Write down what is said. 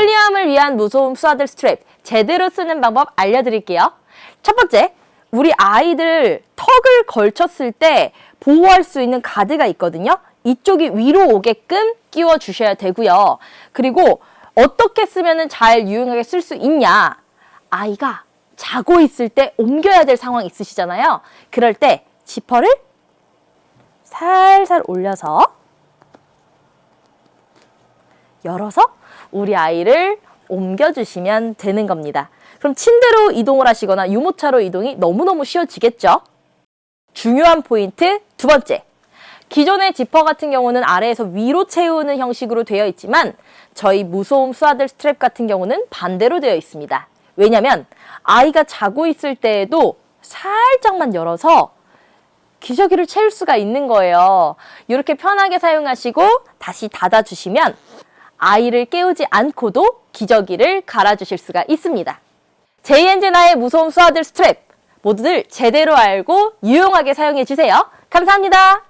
편리함을 위한 무소음 수아들 스트랩 제대로 쓰는 방법 알려드릴게요. 첫 번째, 우리 아이들 턱을 걸쳤을 때 보호할 수 있는 가드가 있거든요. 이쪽이 위로 오게끔 끼워 주셔야 되고요. 그리고 어떻게 쓰면 잘 유용하게 쓸 수 있냐? 아이가 자고 있을 때 옮겨야 될 상황 있으시잖아요. 그럴 때 지퍼를 살살 올려서 열어서 우리 아이를 옮겨주시면 되는 겁니다. 그럼 침대로 이동을 하시거나 유모차로 이동이 너무너무 쉬워지겠죠? 중요한 포인트 두 번째. 기존의 지퍼 같은 경우는 아래에서 위로 채우는 형식으로 되어 있지만 저희 무소음 수아들 스트랩 같은 경우는 반대로 되어 있습니다. 왜냐면 아이가 자고 있을 때에도 살짝만 열어서 기저귀를 채울 수가 있는 거예요. 이렇게 편하게 사용하시고 다시 닫아주시면 아이를 깨우지 않고도 기저귀를 갈아주실 수가 있습니다. 제이엔제나의 무서운 수아들 스트랩 모두들 제대로 알고 유용하게 사용해 주세요. 감사합니다.